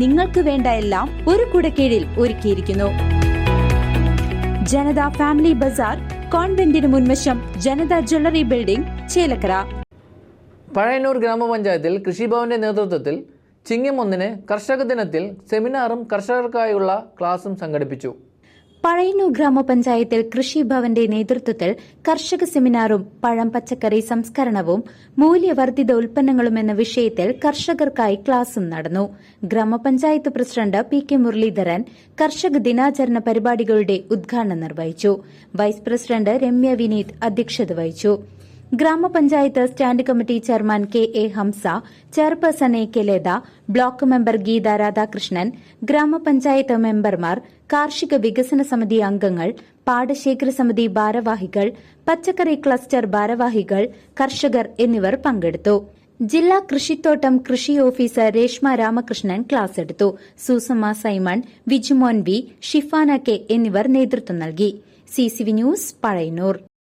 നിങ്ങൾക്ക് വേണ്ട എല്ലാം ഒരു കുടക്കീഴിൽ ഒരുക്കിയിരിക്കുന്നു. ജനത ഫാമിലി ബസാർ കോൺവെന്റിന് മുൻവശം ജനത ജ്വല്ലറി ബിൽഡിംഗ് ചേലക്കര. പഴയന്നൂർ ഗ്രാമപഞ്ചായത്തിൽ കൃഷിഭവന്റെ നേതൃത്വത്തിൽ ചിങ്ങം ഒന്നിന് കർഷക ദിനത്തിൽ സെമിനാറും കർഷകർക്കായുള്ള ക്ലാസും സംഘടിപ്പിച്ചു. പഴയന്നൂർ ഗ്രാമപഞ്ചായത്തിൽ കൃഷിഭവന്റെ നേതൃത്വത്തിൽ കർഷക സെമിനാറും പഴം പച്ചക്കറി സംസ്കരണവും മൂല്യവർദ്ധിത ഉൽപ്പന്നങ്ങളും എന്ന വിഷയത്തിൽ കർഷകർക്കായി ക്ലാസും നടന്നു. ഗ്രാമപഞ്ചായത്ത് പ്രസിഡന്റ് പി കെ മുരളീധരൻ കർഷക ദിനാചരണ പരിപാടികളുടെ ഉദ്ഘാടനം നിർവഹിച്ചു. വൈസ് പ്രസിഡന്റ് രമ്യ വിനീത് അധ്യക്ഷത വഹിച്ചു. Grama panchayat stand committee chairman K A Hamsa chairperson A K Latha block member Geetha Radhakrishnan grama panchayat മെമ്പർമാർ കാർഷിക വികസന സമിതി അംഗങ്ങൾ പാടശേഖര സമിതി ഭാരവാഹികൾ പച്ചക്കറി ക്ലസ്റ്റർ ഭാരവാഹികൾ കർഷകർ എന്നിവർ പങ്കെടുത്തു. ജില്ലാ കൃഷിത്തോട്ടം കൃഷി ഓഫീസർ രേഷ്മ രാമകൃഷ്ണൻ ക്ലാസ് എടുത്തു. Susamma Simon Vijumon V Shifana K എന്നിവർ നേതൃത്വം നൽകി. CCV news Pazhayannur.